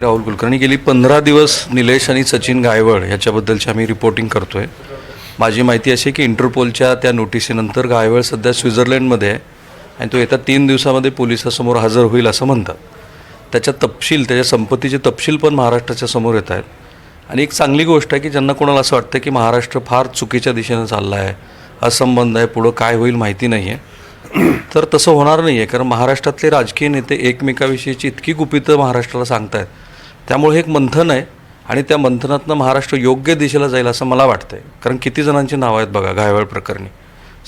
राहुल कुलकर्णी गेली. पंधरा दिवस निलेश आणि सचिन गायवळ ह्याच्याबद्दलची आम्ही रिपोर्टिंग करतो आहे माझी माहिती अशी की इंटरपोलच्या त्या नोटिसीनंतर गायवळ सध्या स्वित्झर्लंडमध्ये आहे आणि तो येत्या तीन दिवसामध्ये पोलिसासमोर हजर होईल असं म्हणतात. त्याच्या तपशील त्याच्या संपत्तीचे तपशील पण महाराष्ट्राच्या समोर येत आहेत. आणि एक चांगली गोष्ट आहे की ज्यांना कोणाला असं वाटतं की महाराष्ट्र फार चुकीच्या दिशेनं चालला आहे असंबंध आहे पुढं काय होईल माहिती नाही आहे तर तसं होणार नाही आहे कारण महाराष्ट्रातले राजकीय नेते एकमेकाविषयीची इतकी गुपितं महाराष्ट्राला सांगतायत. त्यामुळे हे एक मंथन आहे आणि त्या मंथनातनं महाराष्ट्र योग्य दिशेला जाईल असं मला वाटतं आहे कारण किती जणांची नावं आहेत बघा घायवळ प्रकरणी.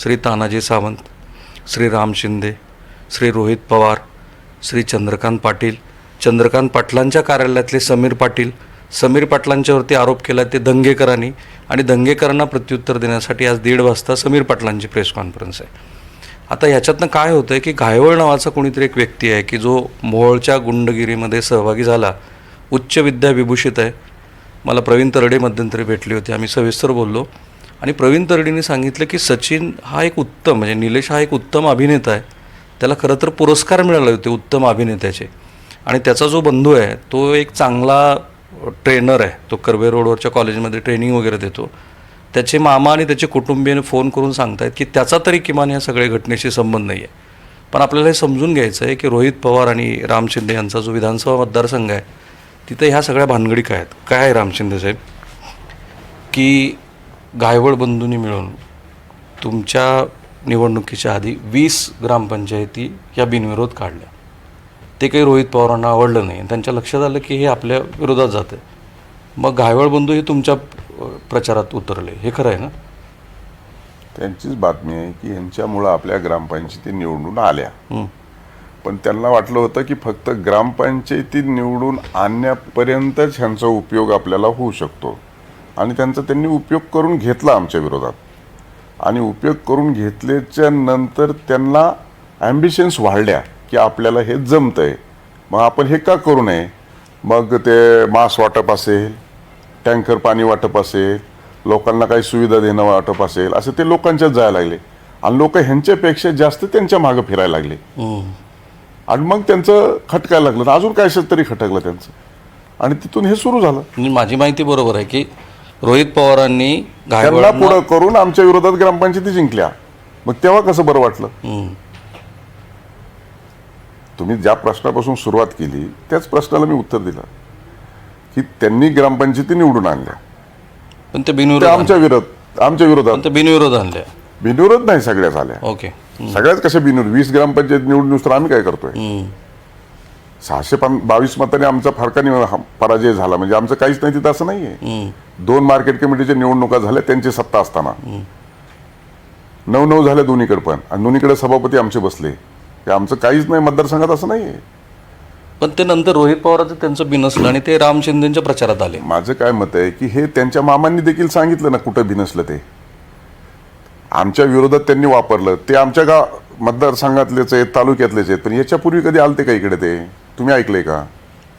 श्री तानाजी सावंत श्री राम शिंदे श्री रोहित पवार श्री चंद्रकांत पाटील. चंद्रकांत पाटलांच्या कार्यालयातले समीर पाटील. समीर पाटलांच्यावरती आरोप केला ते दंगेकरांनी. आणि दंगेकरांना प्रत्युत्तर देण्यासाठी आज दीड वाजता समीर पाटलांची प्रेस कॉन्फरन्स आहे. आता ह्याच्यातनं काय होतं आहे की घायवळ नावाचा कोणीतरी एक व्यक्ती आहे की जो मोहोळच्या गुंडगिरीमध्ये सहभागी झाला. उच्च विद्या विभूषित आहे. मला प्रवीण तरडे मध्यंतरी भेटली होती. आम्ही सविस्तर बोललो. आणि प्रवीण तरडेंनी सांगितलं की सचिन हा एक उत्तम म्हणजे निलेश हा एक उत्तम अभिनेता आहे. त्याला खरं तर पुरस्कार मिळाले होते उत्तम अभिनेत्याचे. आणि त्याचा जो बंधू आहे तो एक चांगला ट्रेनर आहे. तो कर्वे रोडवरच्या कॉलेजमध्ये ट्रेनिंग वगैरे देतो. त्याचे मामा आणि त्याचे कुटुंबीय फोन करून सांगतायत की त्याचा तरी किमान या सगळ्या घटनेशी संबंध नाही आहे पण आपल्याला हे समजून घ्यायचं आहे की रोहित पवार आणि राम शिंदे यांचा जो विधानसभा मतदारसंघ आहे तिथे ह्या सगळ्या भानगडी काय आहेत. काय आहे राम शिंदे साहेब? की गायवळ बंधूंनी मिळून तुमच्या निवडणुकीच्या आधी वीस ग्रामपंचायती या बिनविरोध काढल्या. ते काही रोहित पवारांना आवडलं नाही. त्यांच्या लक्षात आलं की हे आपल्या विरोधात जाते मग घायवळ बंधू हे तुमच्या प्रचारात उतरले. हे खरं आहे ना? त्यांचीच बातमी आहे की ह्यांच्यामुळं आपल्या ग्रामपंचायती निवडून आल्या. पण त्यांना वाटलं होतं की फक्त ग्रामपंचायती निवडून आणण्यापर्यंतच ह्यांचा उपयोग आपल्याला होऊ शकतो. आणि त्यांचा त्यांनी उपयोग करून घेतला आमच्या विरोधात. आणि उपयोग करून घेतल्याच्या नंतर त्यांना ॲम्बिशन्स वाढल्या की आपल्याला हे जमतंय. मग आपण हे का करू नये? मग ते मास वाटप असेल टँकर पाणी वाटप असेल लोकांना काही सुविधा देणं वाटप असेल असं ते लोकांच्याच जायला लागले. आणि लोक ह्यांच्यापेक्षा जास्त त्यांच्या मागं फिरायला लागले. आणि मग त्यांचं खटकायला लागलं. अजून काय असेल तरी खटकलं त्यांचं. आणि तिथून हे सुरू झालं. म्हणजे माझी माहिती बरोबर आहे की रोहित पवारांनी त्यांना पुढं करून आमच्या विरोधात ग्रामपंचायती जिंकल्या. मग तेव्हा कसं बरं वाटलं? तुम्ही ज्या प्रश्नापासून सुरुवात केली त्याच प्रश्नाला मी उत्तर दिलं. की त्यांनी ग्रामपंचायती निवडून आणल्या. पण ते बिनविरोध आमच्या विरोध आमच्या विरोधात. बिनविरोध आणले बिनविरोध नाही सगळ्या झाल्या. ओके. सगळ्याच कशा बिनविरोध वीस ग्रामपंचायत निवडून तर आम्ही काय करतोय. सहाशे बावीस मतांनी आमचा फरकाने पराजय झाला. म्हणजे आमचं काहीच नाही तिथं असं नाहीये. दोन मार्केट कमिटीच्या निवडणुका झाल्या त्यांची सत्ता असताना. नऊ नऊ झाल्या दोन्हीकडे पण. आणि दोन्हीकडे सभापती आमचे बसले. ते आमचं काहीच नाही मतदारसंघात असं नाहीये. पण ते नंतर रोहित पवाराचं त्यांचं बिनसलं आणि ते राम शिंदेच्या प्रचारात आले. माझं काय मत आहे की हे त्यांच्या मामांनी देखील सांगितलं ना कुठं बिनसलं ते. आमच्या विरोधात त्यांनी वापरलं. ते आमच्या गाव मतदारसंघातलेच आहेत तालुक्यातलेच आहेत. पण याच्यापूर्वी कधी आलते का इकडे ते? तुम्ही ऐकलंय का?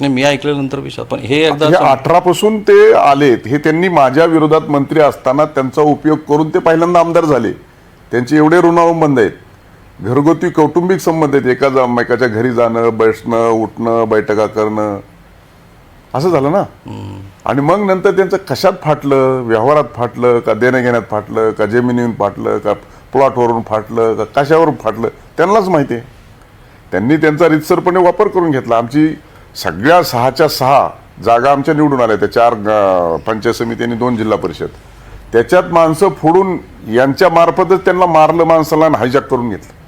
नाही मी ऐकल्यानंतर विचार पण हे एकदा अठरा पासून ते आलेत. हे त्यांनी माझ्या विरोधात मंत्री असताना त्यांचा उपयोग करून ते पहिल्यांदा आमदार झाले. त्यांचे एवढे ऋणावंबंध आहेत. घरगुती कौटुंबिक संबंध आहेत. एका एकाच्या घरी जाणं बसणं उठणं बैठका करणं. असं झालं ना. आणि मग नंतर त्यांचं कशात फाटलं? व्यवहारात फाटलं का देण्याघेण्यात फाटलं का जमिनीवरून फाटलं का प्लॉटवरून फाटलं का कशावरून फाटलं? त्यांनाच माहिती आहे. त्यांनी त्यांचा रितसरपणे वापर करून घेतला. आमची सगळ्या सहाच्या सहा जागा आमच्या निवडून आल्या त्या चार पंचायत समिती आणि दोन जिल्हा परिषद. त्याच्यात माणसं फोडून यांच्या मार्फतच त्यांना मारलं माणसाला आणि हायजॅक करून घेतलं.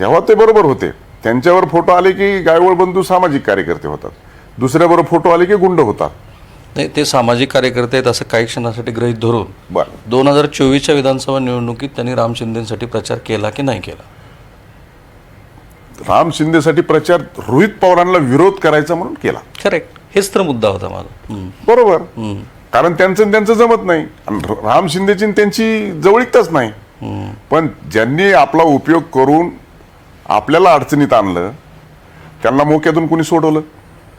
तेव्हा ते बरोबर होते. त्यांच्यावर फोटो आले की गायवळ बंधू सामाजिक कार्यकर्ते होतात. दुसऱ्याबरोबर फोटो आले की गुंड होतात. नाही ते सामाजिक कार्यकर्ते आहेत असं काही क्षणासाठी गृहीत धरून बरं. दोन हजार चोवीसच्या विधानसभा निवडणुकीत त्यांनी राम शिंदेसाठी प्रचार केला की नाही केला? राम शिंदेसाठी प्रचार रोहित पवारांना विरोध करायचा म्हणून केला. करेक्ट हेच तर मुद्दा होता माझा. बरोबर. कारण त्यांचं आणि त्यांचं जमत नाही. आणि र- राम शिंदेची आणि त्यांची जवळीकताच नाही. पण ज्यांनी आपला उपयोग करून आपल्याला अडचणीत आणलं त्यांना मोक्यातून कोणी सोडवलं?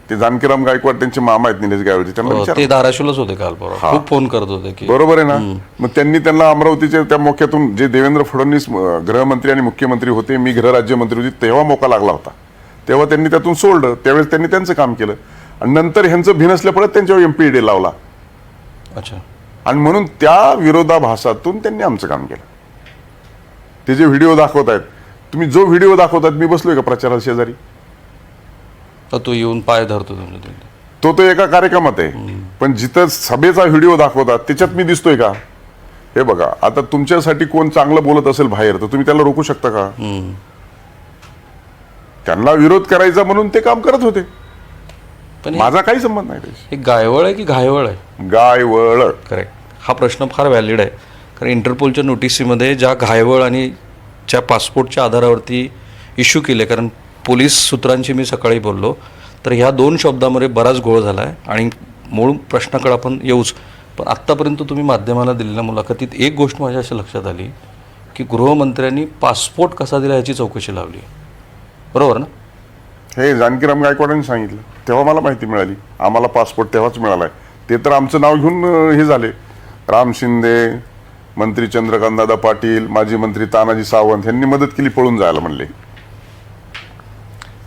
ते जानकीराम गायकवाड त्यांचे मामा आहेत निलेश गायकवाड त्यांना हो, विचार. ते धाराशिवलाच होते काल परवा. खूप फोन करत होते की बरोबर आहे ना? मग त्यांनी त्यांना अमरावतीच्या त्या मोक्यातून जे देवेंद्र फडणवीस अं, गृहमंत्री आणि मुख्यमंत्री होते मी गृहराज्यमंत्री होते तेव्हा मोका लागला होता. तेव्हा त्यांनी त्यातून सोडलं त्यावेळेस त्यांनी त्यांचं काम केलं. आणि नंतर ह्यांचं भिनसल्या परत त्यांच्यावर एमपीडी लावला. अच्छा. आणि म्हणून त्या विरोधाभासातून त्यांनी आमचं काम केलं. ते जे व्हिडिओ दाखवत आहेत तुम्ही जो व्हिडिओ दाखवतात मी बसलोय का प्रचाराला शेजारी? तर तो येऊन पाय धरतो तुमच्या तिथे. तो तो एका कार्यक्रमात आहे. पण जिथं सभेचा व्हिडिओ दाखवतात त्याच्यात मी दिसतोय का? हे बघा आता तुमच्यासाठी कोण चांगलं बोलत असेल बाहेर तर तुम्ही त्याला रोखू शकता का? त्यांना विरोध करायचा म्हणून ते काम करत होते. पण हे- माझा काही संबंध नाही त्याशी हे गायवळ आहे की घायवळ आहे? गाय वळ करेक्ट हा प्रश्न फार व्हॅलिड आहे. कारण इंटरपोलच्या नोटिसीमध्ये ज्या घायवळ आणि च्या पासपोर्टच्या आधारावरती इश्यू केले. कारण पोलीस सूत्रांशी मी सकाळी बोललो. तर ह्या दोन शब्दामध्ये बराच घोळ झाला आहे आणि मूळ प्रश्नाकडे आपण येऊच. पण आत्तापर्यंत तुम्ही माध्यमाला दिलेल्या मुलाखतीत एक गोष्ट माझ्या अशा लक्षात आली की गृहमंत्र्यांनी पासपोर्ट कसा दिला याची चौकशी लावली. बरोबर ना? हे जानकीराम गायकवाडांनी सांगितलं. तेव्हा मला माहिती मिळाली. आम्हाला पासपोर्ट तेव्हाच मिळाला आहे ते तर आमचं नाव घेऊन हे झाले. राम शिंदे मंत्री चंद्रकांतदादा पाटील माजी मंत्री तानाजी सावंत यांनी मदत केली पळून जायला म्हणले.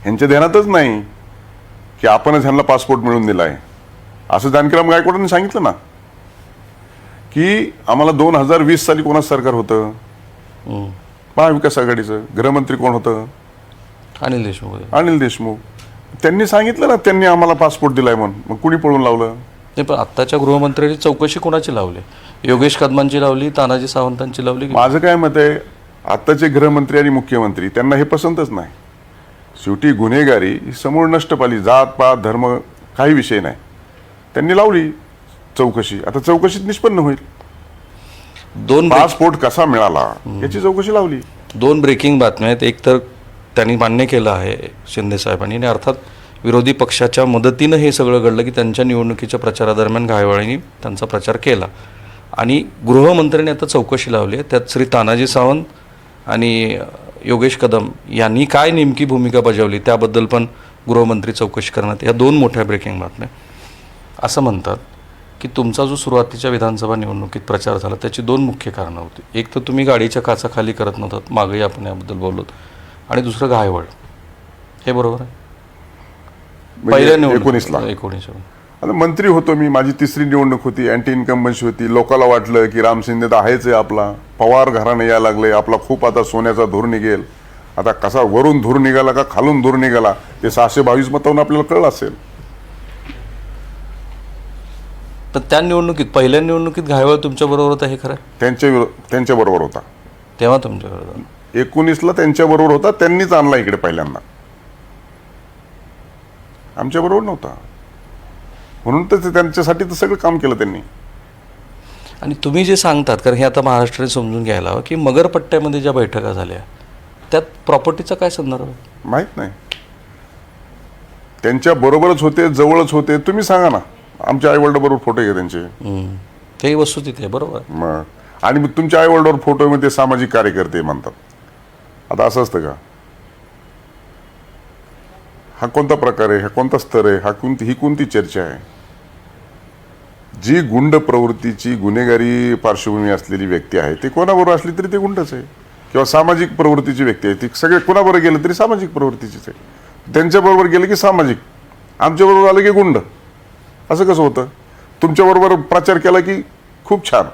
ह्यांच्या ध्यानातच नाही की आपणच ह्यांना पासपोर्ट मिळवून दिलाय. असं जानकीराम गायकवाडांनी सांगितलं ना की आम्हाला दोन हजार वीस साली कोणाचं सरकार होतं. महाविकास आघाडीचं. गृहमंत्री कोण होतं? अनिल देशमुख. अनिल देशमुख. त्यांनी सांगितलं ना त्यांनी आम्हाला पासपोर्ट दिलाय म्हणून. मग कुणी पळून लावलं? नाही पण आत्ताच्या गृहमंत्र्यांची चौकशी कोणाची लावली? योगेश कदमांची लावली तानाजी सावंतांची लावली माझं काय मत आहे आत्ताचे गृहमंत्री आणि मुख्यमंत्री त्यांना हे पसंतच नाही. शेवटी गुन्हेगारी ही समूळ नष्ट पाली जात पात धर्म काही विषय नाही. त्यांनी लावली चौकशी. आता चौकशीत निष्पन्न होईल. दोन पासपोर्ट कसा मिळाला याची चौकशी लावली. दोन ब्रेकिंग बातम्या आहेत. एक तर त्यांनी मान्य केलं आहे शिंदे साहेबांनी आणि अर्थात विरोधी पक्षाच्या मदतीनं हे सगळं घडलं की त्यांच्या निवडणुकीच्या प्रचारादरम्यान घायवाळींनी त्यांचा प्रचार केला. आणि गृहमंत्र्यांनी आता चौकशी लावली आहे. त्यात श्री तानाजी सावंत आणि योगेश कदम यांनी काय नेमकी भूमिका बजावली त्याबद्दल पण गृहमंत्री चौकशी करण्यात या दोन मोठ्या ब्रेकिंग बातम्या. असं म्हणतात की तुमचा जो सुरुवातीच्या विधानसभा निवडणुकीत प्रचार झाला त्याची दोन मुख्य कारणं होती. एक तर तुम्ही गाडीच्या काचा खाली करत नव्हतात मागही आपण याबद्दल बोललोत आणि दुसरं घायवळ. हे बरोबर आहे? पहिल्या म्हणजे निवडणुकीत एकोणीसला. आता मंत्री होतो मी माझी तिसरी निवडणूक होती अँटी इन्कम्बन्सी होती. लोकांना वाटलं की राम शिंदे तर आहेच आहे आपला. पवार घराने यायला लागले आपला खूप आता सोन्याचा धूर निघेल. आता कसा वरून धूर निघाला का खालून धूर निघाला ते सहाशे बावीस मतावरून आपल्याला कळलं असेल. तर त्या निवडणुकीत पहिल्या निवडणुकीत घायवळ तुमच्या बरोबर होता हे खरं? त्यांच्या त्यांच्या बरोबर होता. तेव्हा तुमच्या बरोबर एकोणीसला त्यांच्या बरोबर होता त्यांनीच आणला इकडे पहिल्यांदा. आमच्या बरोबर नव्हता. म्हणून तर ते त्यांच्यासाठी तर सगळं काम केलं त्यांनी. आणि तुम्ही जे सांगतात कारण हे आता महाराष्ट्राने समजून घ्यायला हवं की मगरपट्ट्यामध्ये ज्या बैठका झाल्या त्यात प्रॉपर्टीचा काय संदर्भ? माहीत नाही. त्यांच्या बरोबरच होते जवळच होते तुम्ही सांगा ना. आमच्या आई बरोबर फोटो घे त्यांचे. ते वस्तुस्थिती आहे बरोबर. मग. आणि तुमच्या आई वडिलांवर फोटो मध्ये सामाजिक कार्यकर्ते म्हणतात. आता असं असतं का? हा कोणता प्रकार आहे? हा कोणता स्तर आहे? हा कोणती ही कोणती चर्चा आहे? जी गुंड प्रवृत्तीची गुन्हेगारी पार्श्वभूमी असलेली व्यक्ती आहे ती कोणाबरोबर असली तरी ते गुंडच आहे. किंवा सामाजिक प्रवृत्तीची व्यक्ती आहे ती सगळे कोणाबरोबर गेलं तरी सामाजिक प्रवृत्तीचीच आहे. त्यांच्याबरोबर गेलं की सामाजिक आमच्याबरोबर आलं की गुंड. असं कसं होतं? तुमच्याबरोबर प्रचार केला की खूप छान.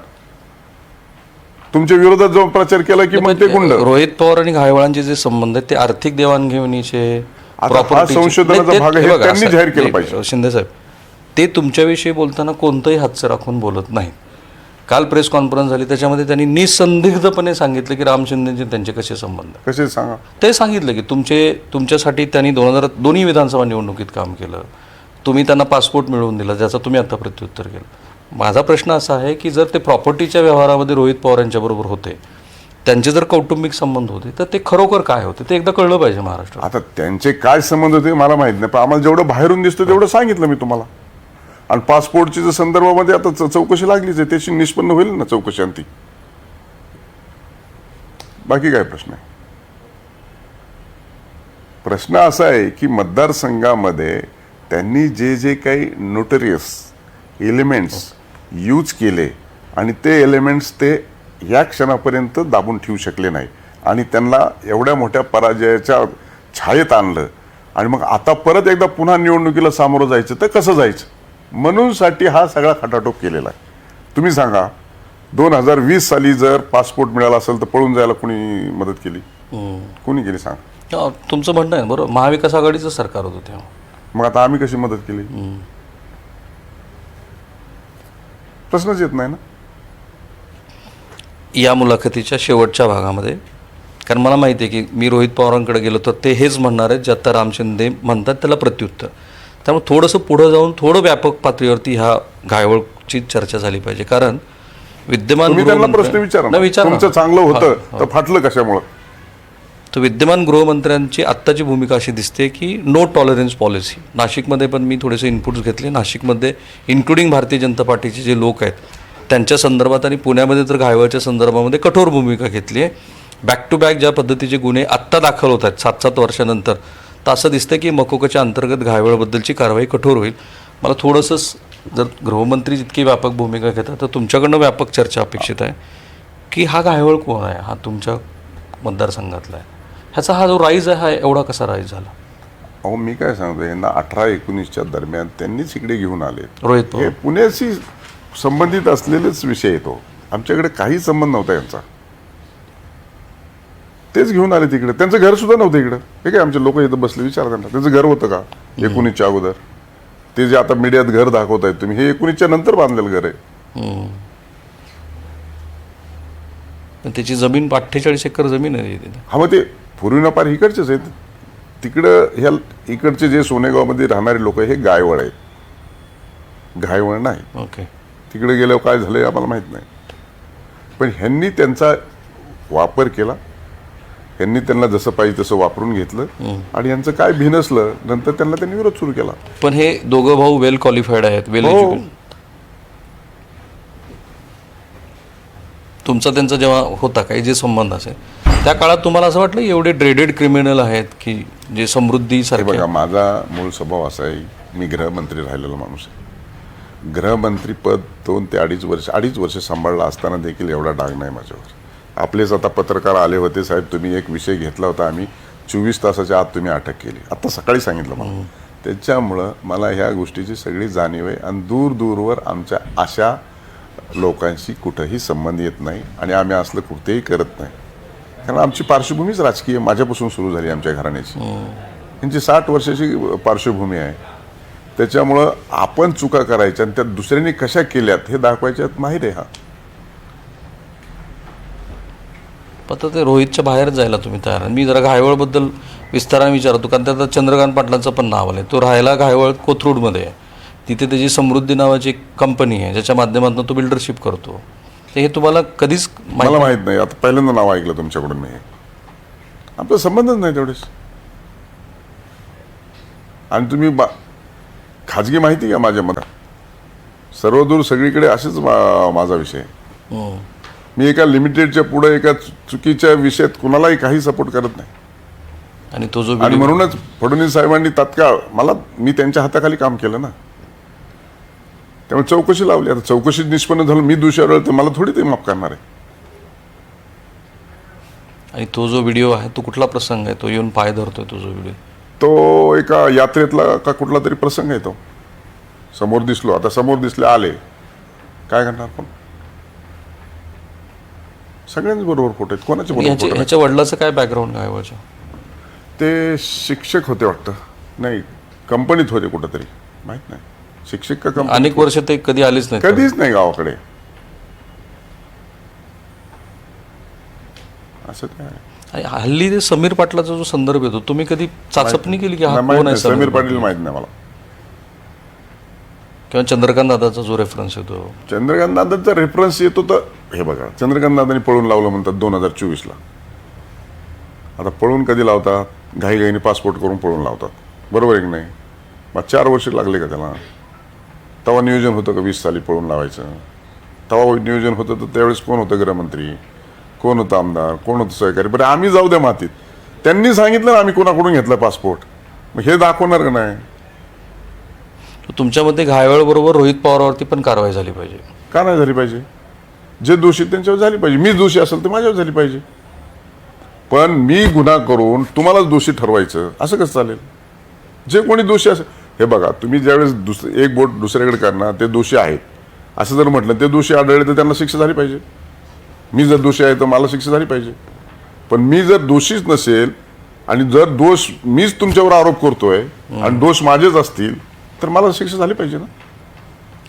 तुमच्या विरोधात जाऊन प्रचार केला की मग ते गुंड. रोहित पवार आणि घायवळांचे जे संबंध आहेत ते आर्थिक देवाणघेवणीचे संशोधनाचा नाही, भाग हे त्यांनी जाहीर केलं नाही, पाहिजे. शिंदे साहेब ते तुमच्याविषयी बोलताना कोणतंही हातचं राखून बोलत नाहीत काल प्रेस कॉन्फरन्स झाली त्याच्यामध्ये त्यांनी निसंदिग्धपणे सांगितलं की राम शिंदेचे त्यांचे कसे संबंध. कसे सांगा? ते सांगितलं की तुमचे तुमच्यासाठी त्यांनी दोन हजार दोन्ही विधानसभा निवडणुकीत काम केलं. तुम्ही त्यांना पासपोर्ट मिळवून दिला ज्याचा तुम्ही आता प्रत्युत्तर केलं. माझा प्रश्न असा आहे की जर ते प्रॉपर्टीच्या व्यवहारामध्ये रोहित पवार यांच्याबरोबर होते त्यांचे जर कौटुंबिक संबंध होते तर ते खरोखर काय होते ते एकदा कळलं पाहिजे महाराष्ट्र आता त्यांचे काय संबंध होते मला माहीत नाही पण आम्हाला जेवढं बाहेरून दिसतं तेवढं सांगितलं मी तुम्हाला. आणि पासपोर्टची जर संदर्भामध्ये आता चौकशी लागलीच आहे त्याची निष्पन्न होईल ना चौकशी ती बाकी काय प्रश्न आहे? प्रश्न असा आहे की मतदारसंघामध्ये त्यांनी जे जे काही नोटरियस एलिमेंट्स यूज केले आणि ते एलिमेंट्स ते या क्षणापर्यंत दाबून ठेवू शकले नाही. आणि त्यांना एवढ्या मोठ्या पराजयाच्या छायेत आणलं. आणि मग आता परत एकदा पुन्हा निवडणुकीला सामोरं जायचं तर कसं जायचं? म्हणून साठी हा सगळा खटाटोप केलेला आहे. तुम्ही सांगा दोन हजार वीस साली जर पासपोर्ट मिळाला असेल तर पळून जायला कोणी मदत केली? कोणी केली सांग? तुमचं म्हणणं आहे बरोबर. महाविकास आघाडीचं सरकार होतं तेव्हा. मग आता आम्ही कशी मदत केली? प्रश्नच येत नाही ना? या मुलाखतीच्या शेवटच्या भागामध्ये. कारण मला माहिती आहे की मी रोहित पवारांकडे गेलो तर ते हेच म्हणणार आहेत जे आता राम शिंदे म्हणतात त्याला प्रत्युत्तर. त्यामुळे थोडंसं पुढं जाऊन थोडं व्यापक पातळीवरती ह्या घायवळची चर्चा झाली पाहिजे. कारण विद्यमान प्रश्न विचारा चांगलं होतं तर फाटलं कशामुळं? तर विद्यमान गृहमंत्र्यांची आत्ताची भूमिका अशी दिसते की नो टॉलरन्स पॉलिसी नाशिकमध्ये पण मी थोडेसे इनपुट्स घेतले. नाशिकमध्ये इन्क्लुडिंग भारतीय जनता पार्टीचे जे लोक आहेत त्यांच्या संदर्भात आणि पुण्यामध्ये तर घायवळच्या संदर्भामध्ये कठोर भूमिका घेतली आहे. बॅक टू बॅक ज्या पद्धतीचे गुन्हे आत्ता दाखल होत आहेत सात सात वर्षानंतर तर असं दिसतं की मकोकाच्या अंतर्गत घायवळबद्दलची कारवाई कठोर होईल. मला थोडंसं स- जर गृहमंत्री जितकी व्यापक भूमिका घेतात तर तुमच्याकडनं व्यापक चर्चा अपेक्षित आहे. की हा घायवळ कोण आहे? हा तुमच्या मतदारसंघातला आहे. ह्याचा हा जो राईज आहे हा एवढा कसा राईज झाला? अहो मी काय सांगतो यांना अठरा एकोणीसच्या दरम्यान त्यांनीच इकडे घेऊन आले रोहित हे पुण्याशी संबंधित असलेलेच विषय येतो आमच्याकडे काही संबंध नव्हता यांचा. तेच घेऊन आले तिकडे. त्यांचं घर सुद्धा नव्हतं इकडं. हे काय आमचे लोक इथं बसले विचार त्यांना त्यांचं घर होतं का? एकोणीसच्या अगोदर. ते जे आता मीडियात घर दाखवत आहेत तुम्ही हे एकोणीसच्या नंतर बांधलेलं घर आहे. त्याची जमीन अठ्ठेचाळीस एकर जमीन आहे हा मग ते पूर्वी पार इकडचेच आहेत. तिकडं ह्या इकडचे जे सोनेगावमध्ये राहणारे लोक हे गायवळ आहेत. घायवळ नाही. ओके. तिकडे गेल्यावर काय झालं आम्हाला माहीत नाही. पण ह्यांनी त्यांचा वापर केला. ह्यांनी त्यांना जसं पाहिजे तसं वापरून घेतलं. आणि यांचं काय भिनसलं नंतर त्यांना त्यांनी विरोध सुरू केला. पण हे दोघं भाऊ वेल क्वालिफाईड आहेत वेल हो. तुमचा त्यांचा जेव्हा होता काही जे संबंध असेल त्या काळात तुम्हाला असं वाटलं एवढे ड्रेडेड क्रिमिनल आहेत की जे समृद्धी सारखे बघा माझा मूळ स्वभाव असा आहे मी गृहमंत्री राहिलेला माणूस आहे. गृहमंत्री पद दोन ते अडीच वर्ष अडीच वर्ष सांभाळला असताना देखील एवढा डाग नाही माझ्यावर. आपलेच आता पत्रकार आले होते साहेब तुम्ही एक विषय घेतला होता आम्ही चोवीस तासाच्या आत तुम्ही अटक केली. आता सकाळी सांगितलं मला. त्याच्यामुळं मला ह्या गोष्टीची सगळी जाणीव आहे आणि दूर दूरवर आमच्या अशा लोकांशी कुठंही संबंध येत नाही आणि आम्ही असलं कुठेही करत नाही. कारण आमची पार्श्वभूमीच राजकीय माझ्यापासून सुरू झाली आमच्या घराण्याची. यांची साठ वर्षाची पार्श्वभूमी आहे. त्याच्यामुळं आपण चुका करायच्या आणि त्या दुसऱ्यांनी कशा केल्यात हे दाखवायच्यात माहीत आहे हा. आता ते रोहितच्या बाहेर जायला तुम्ही तयार. मी जरा घायवळबद्दल विस्ताराने विचारतो कारण त्यात चंद्रकांत पाटलांचं पण नाव आलं तो राहायला घायवळ कोथरूडमध्ये. आहे तिथे त्याची समृद्धी नावाची एक कंपनी आहे ज्याच्या माध्यमातून तो बिल्डरशिप करतो. तर हे तुम्हाला कधीच माहिती मला माहीत नाही. आता पहिल्यांदा नाव ऐकलं तुमच्याकडून मी. आपला संबंधच नाही तेवढेच. आणि तुम्ही बा खाजगी माहिती का माझ्या मनात. सर्वदूर सगळीकडे असेच माझा विषय. हम्म. मी एका लिमिटेडच्या पुढे एका चुकीच्या विषयात कुणालाही काही सपोर्ट करत नाही. आणि तो जो आणि म्हणूनच फडणवीस साहेबांनी तात्काळ मला मी त्यांच्या हाताखाली काम केलं ना. त्यामुळे चौकशी लावली. आता चौकशी निष्पन्न झालं मी आढळलं तर मला थोडी ते माफ करणार आहे. आणि तो जो व्हिडिओ आहे तो कुठला प्रसंग आहे? तो येऊन पाय धरतोय तो जो व्हिडिओ. तो एका यात्रेतला का कुठला तरी प्रसंग आहे तो समोर दिसलो आता समोर दिसले आले. काय करणार पण सगळ्यांच बरोबर फोटो आहेत. कोणाचे बरोबर ह्याच्या वडिलाचं काय बॅकग्राऊंड घायवळच्या ते शिक्षक होते वाटतं. नाही कंपनीत होते कुठंतरी. माहीत नाही. शिक्षक का कंपनी अनेक वर्ष ते कधी आलेच नाही कधीच नाही गावाकडे. असं काय. आणि हल्ली ते समीर पाटलाचा जो संदर्भ येतो तुम्ही कधी चाचपणी केली की? हा नाही, माहीत कोण आहे नाही. समीर पाटील माहीत नाही मला. किंवा चंद्रकांत दादाचा जो रेफरन्स येतो? चंद्रकांत दादांचा रेफरन्स येतो तर हे बघा चंद्रकांत दादांनी पळून लावलं म्हणतात दोन हजार चोवीसला. आता पळून कधी लावतात घाईघाईने पासपोर्ट करून पळून लावतात. बरोबर आहे की नाही? मग चार वर्ष लागले का त्याला? तेव्हा नियोजन होतं का वीस साली पळून लावायचं? तेव्हा नियोजन होतं तर त्यावेळेस कोण होतं गृहमंत्री? कोण होतं आमदार? कोण होतं सहकारी? बरं आम्ही जाऊ द्या मातीत. त्यांनी सांगितलं ना आम्ही कोणाकडून घेतला पासपोर्ट. मग हे दाखवणार का नाही? तुमच्यामध्ये घायवळ बरोबर रोहित पवारावरती पण कारवाई झाली पाहिजे. का नाही झाली पाहिजे? जे दोषी त्यांच्यावर झाली पाहिजे. मी दोषी असेल तर माझ्यावर झाली पाहिजे. पण मी गुन्हा करून तुम्हालाच दोषी ठरवायचं असं कसं चालेल? जे कोणी दोषी असेल हे बघा तुम्ही ज्यावेळेस दुस एक बोट दुसऱ्याकडे करणार ते दोषी आहेत. असं जर म्हटलं ते दोषी आढळले तर त्यांना शिक्षा झाली पाहिजे. मी जर दोषी आहे तर मला शिक्षा झाली पाहिजे. पण मी जर दोषीच नसेल आणि जर दोष मीच तुमच्यावर आरोप करतोय आणि दोष माझेच असतील तर मला शिक्षा झाली पाहिजे ना?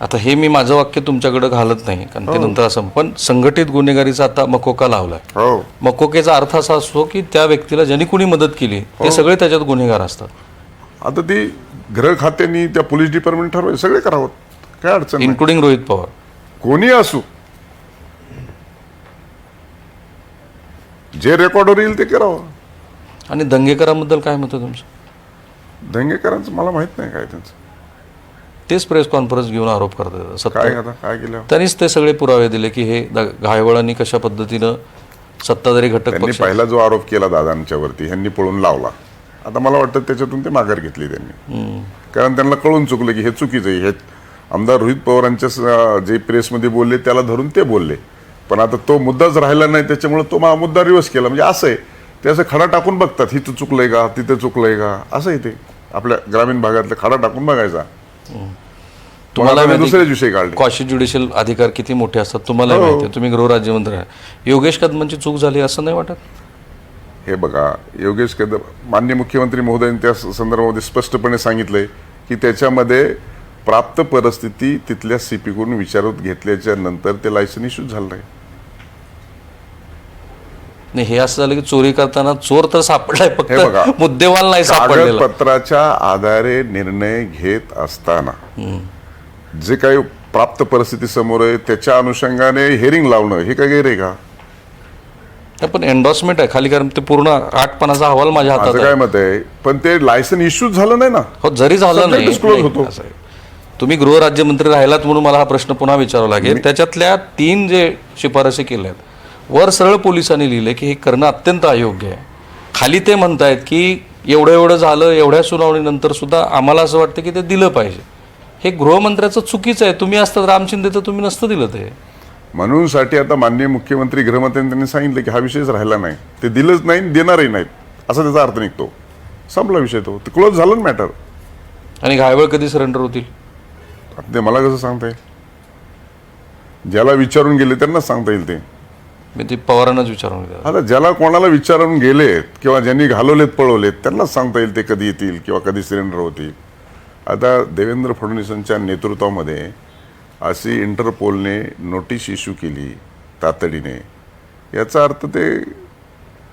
आता हे मी माझं वाक्य तुमच्याकडे घालत नाही कारण ते नंतर असं पण संघटित गुन्हेगारीचा आता मकोका लावलाय. हो. मकोकेचा अर्थ असा असतो की त्या व्यक्तीला ज्यांनी कुणी मदत केली ते सगळे त्याच्यात गुन्हेगार असतात. आता ती गृह खात्यानी त्या पोलीस डिपार्टमेंट ठरवाय सगळे करावं. काय अडचण. इन्क्लुडिंग रोहित पवार. कोणी असू जे रेकॉर्डवर येईल ते करावं. आणि दंगेकरांबद्दल काय मत आहे तुमचं? दंगेकरांचं मला माहीत नाही काय त्यांचं. तेच प्रेस कॉन्फरन्स घेऊन आरोप करतात. सत्ता काय आता? काय केलं? त्यांनीच ते सगळे पुरावे दिले की हे द- घायवळांनी कशा पद्धतीनं सत्ताधारी घटक त्यांनी पक्ष पहिला जो आरोप केला दादांच्या वरती ह्यांनी पळून लावला. आता मला वाटतं त्याच्यातून ते माघार घेतली त्यांनी. कारण त्यांना कळून चुकलं की हे चुकीचं आहे. हे आमदार रोहित पवारांच्या स- जे प्रेसमध्ये बोलले त्याला धरून ते बोलले. पण आता तो मुद्दाच राहिला नाही त्याच्यामुळे तो मुद्दा रिवर्स केला. म्हणजे असं आहे ते असं खडा टाकून बघतात हिथं चुकलंय का तिथं चुकलंय का? असं आहे ते. आपल्या ग्रामीण भागातलं खडा टाकून बघायचा. तुम्हाला दुसरे विषय काढले. कॉशी ज्युडिशियल अधिकार किती मोठे असतात तुम्हाला हो. माहिती तुम्ही गृहराज्यमंत्री योगेश कदमांची चूक झाली असं नाही वाटत? हे बघा योगेश कदम मान्य मुख्यमंत्री महोदयांनी त्या संदर्भामध्ये स्पष्टपणे सांगितलंय की त्याच्यामध्ये प्राप्त परिस्थिती तिथल्या सीपी कडून विचारत घेतल्याच्या नंतर ते लायसन इश्यू झालं नाही. नाही हे असं झालं की चोरी करताना चोर तर सापडलाय. फक्त मुद्देवाल नाही सापडलेला. कागदपत्राच्या आधारे निर्णय घेत असताना जे काही प्राप्त परिस्थिती समोर आहे त्याच्या अनुषंगाने हेरिंग लावणं हे काय गैर आहे का? पण एन्डॉर्समेंट आहे खाली कारण ते पूर्ण आठ पानाचा अहवाल माझ्या हातात काय मत आहे पण ते लायसन इश्यू झालं नाही ना. हो जरी झालं नाही. नाही, होतो. तुम्ही गृहराज्यमंत्री राहिलात म्हणून मला हा प्रश्न पुन्हा विचारावा लागेल. त्याच्यातल्या तीन जे शिफारसी केल्या आहेत वर सरळ पोलिसांनी लिहिले की हे करणं अत्यंत अयोग्य आहे. खाली ते म्हणतायत की एवढं एवढं झालं एवढ्या सुनावणीनंतर सुद्धा आम्हाला असं वाटतं की ते दिलं पाहिजे. हे गृहमंत्र्याचं चुकीचं आहे. तुम्ही असतात राम शिंदे तर तुम्ही नसतं दिलं ते. म्हणून साठी आता माननीय मुख्यमंत्री गृहमंत्र्यांनी त्यांनी सांगितलं की हा विषयच राहिला नाही. ते दिलंच नाही देणारही नाहीत. असा त्याचा अर्थ निघतो. संपला विषय तो. ते क्लोज झालं ना मॅटर आणि घायवळ कधी सरेंडर होतील? ते मला कसं सांगता येईल ज्याला विचारून गेले त्यांनाच सांगता येईल ते. मी ते पवारांनाच विचारून. आता ज्याला कोणाला विचारून गेलेत किंवा ज्यांनी घालवलेत पळवलेत त्यांनाच सांगता येईल ते कधी येतील किंवा कधी सिलेंडर होतील. आता देवेंद्र फडणवीसांच्या नेतृत्वामध्ये अशी इंटरपोलने नोटीस इश्यू केली तातडीने. याचा अर्थ ते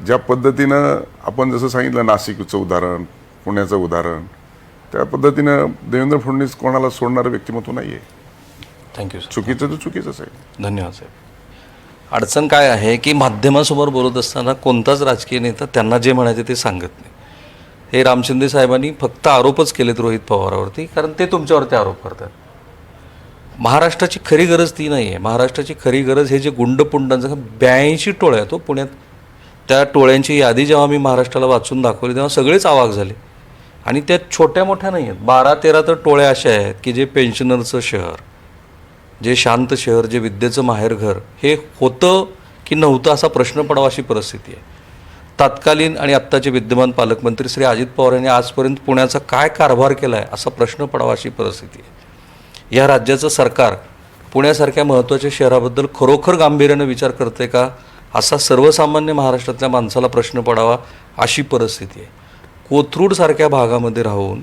ज्या पद्धतीनं आपण जसं सांगितलं नाशिकचं उदाहरण पुण्याचं उदाहरण त्या पद्धतीनं देवेंद्र फडणवीस कोणाला सोडणारं व्यक्तिमत्व नाही आहे थँक्यू सर चुकीचं तर चुकीचंच आहे. धन्यवाद साहेब अडचण काय आहे की माध्यमासमोर बोलत असताना कोणताच राजकीय नेता त्यांना जे म्हणायचे ते सांगत नाही. हे राम शिंदे साहेबांनी फक्त आरोपच केलेत रोहित पवारावरती कारण ते तुमच्यावरती आरोप करतात. महाराष्ट्राची खरी गरज ती नाही आहे महाराष्ट्राची खरी गरज हे जे गुंडपुंडांचं ब्याऐंशी टोळ्या आहेत हो पुण्यात. त्या टोळ्यांची यादी जेव्हा मी महाराष्ट्राला वाचून दाखवली तेव्हा सगळेच अवाक झाले. आणि त्या छोट्या मोठ्या नाही आहेत. बारा तेरा तर टोळ्या अशा आहेत की जे पेन्शनरचं शहर जे शांत शहर जे विद्येचं माहेरघर हे होतं की नव्हतं असा प्रश्न पडावा अशी परिस्थिती आहे. तत्कालीन आणि आत्ताचे विद्यमान पालकमंत्री श्री अजित पवार यांनी आजपर्यंत पुण्याचा काय कारभार केला आहे असा प्रश्न पडावा अशी परिस्थिती आहे. या राज्याचं सरकार पुण्यासारख्या महत्त्वाच्या शहराबद्दल खरोखर गांभीर्यानं विचार करते का असा सर्वसामान्य महाराष्ट्रातल्या माणसाला प्रश्न पडावा अशी परिस्थिती आहे. कोथरूडसारख्या भागामध्ये राहून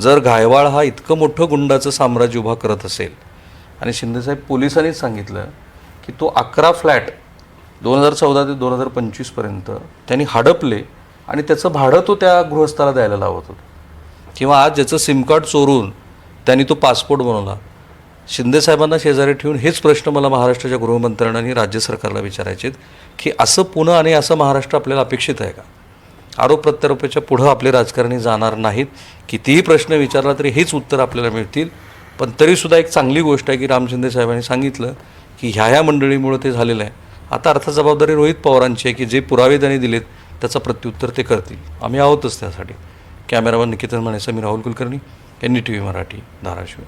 जर गायवाळ हा इतकं मोठं गुंडाचं साम्राज्य उभा करत असेल आणि शिंदेसाहेब पोलिसांनीच सांगितलं की तो अकरा फ्लॅट दोन हजार चौदा ते दोन हजार पंचवीसपर्यंत त्यांनी हडपले आणि त्याचं भाडं तो त्या गृहस्थाला द्यायला लावत होता. किंवा आज ज्याचं सिमकार्ड चोरून त्यांनी तो पासपोर्ट बनवला. शिंदेसाहेबांना शेजारी ठेवून हेच प्रश्न मला महाराष्ट्राच्या गृहमंत्र्यांनी राज्य सरकारला विचारायचे आहेत की असं पुणं आणि असं महाराष्ट्र आपल्याला अपेक्षित आहे का? आरोप प्रत्यारोपाच्या पुढं आपले राजकारणी जाणार नाहीत. कितीही प्रश्न विचारला तरी हेच उत्तर आपल्याला मिळतील. पण तरीसुद्धा एक चांगली गोष्ट आहे की राम साहेबांनी सांगितलं की ह्या ह्या मंडळीमुळं ते झालेलं आहे. आता अर्थ जबाबदारी रोहित पवारांची आहे की जे पुरावे त्यांनी दिलेत त्याचं प्रत्युत्तर ते करतील. आम्ही आहोतच त्यासाठी. कॅमेरावर निकेतन म्हणायचं मी Rahul Kulkarni N T V Marathi Dharashiv.